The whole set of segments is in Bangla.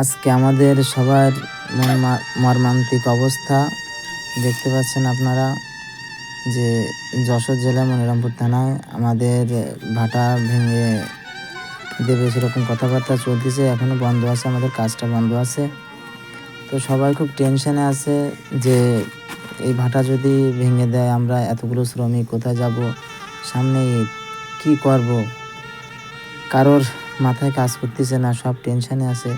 আজকে আমাদের সবার মর্মান্তিক অবস্থা। দেখতে পাচ্ছেন আপনারা যে যশোর জেলা মনিরামপুর থানায় আমাদের ভাটা ভেঙে দেবে সেরকম কথাবার্তা চলতেছে এখনও বন্ধ আছে, আমাদের কাজটা বন্ধ আছে। তো সবাই খুব টেনশনে আছে যে এই ভাটা যদি ভেঙে দেয়, আমরা এতগুলো শ্রমিক কোথায় যাব, সামনে কি করব? কারোর মাথায় কাজ করতেছে না, সব টেনশনে আছে।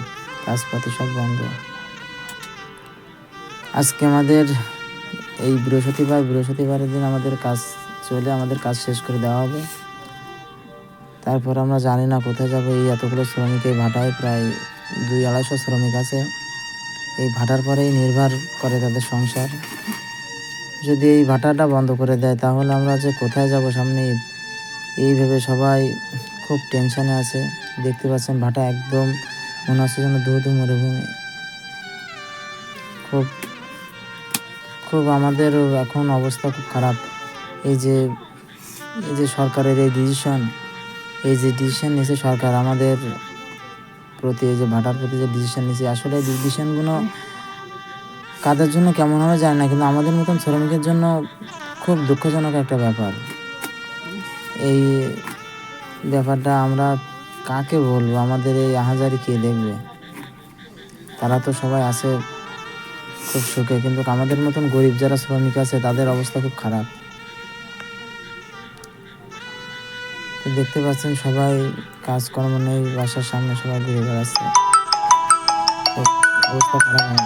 কাজপাতি সব বন্ধ। আজকে আমাদের এই বৃহস্পতিবার বৃহস্পতিবারের দিন আমাদের কাজ চলে আমাদের কাজ শেষ করে দেওয়া হবে। তারপর আমরা জানি না কোথায় যাব এই এতগুলো শ্রমিক এই ভাটায় প্রায় দুই আড়াইশো শ্রমিক আছে। এই ভাটার পরেই নির্ভর করে তাদের সংসার। যদি এই ভাটাটা বন্ধ করে দেয় তাহলে আমরা যে কোথায় যাব সামনে ঈদ, এই ভেবে সবাই খুব টেনশনে আছে। দেখতে পাচ্ছেন ভাটা একদম মনে হচ্ছে যেন দু মরুভূমি খুব খুব আমাদের এখন অবস্থা খুব খারাপ। এই যে এই যে সরকারের এই ডিসিশন এই যে ডিসিশন নিয়েছে সরকার, আমাদের প্রতি এই যে ভাটার প্রতি যে ডিসিশন নিয়েছে আসলে এই ডিসিশনগুলো কাদের জন্য কেমন হবে জানি না, কিন্তু আমাদের মতন শ্রমিকের জন্য খুব দুঃখজনক একটা ব্যাপার। এই ব্যাপারটা আমরা কাকে বলব? আমাদের এই আহাজারি কে দেখবে? তারা তো সবাই আছে খুব সুখে, কিন্তু আমাদের মতন গরিব যারা শ্রমিক আছে, তাদের অবস্থা খুব খারাপ। দেখতে পাচ্ছেন সবাই কাজকর্ম নেই, বাসার সামনে সবাই ঘুরে বেড়াচ্ছে। অবস্থা খারাপ।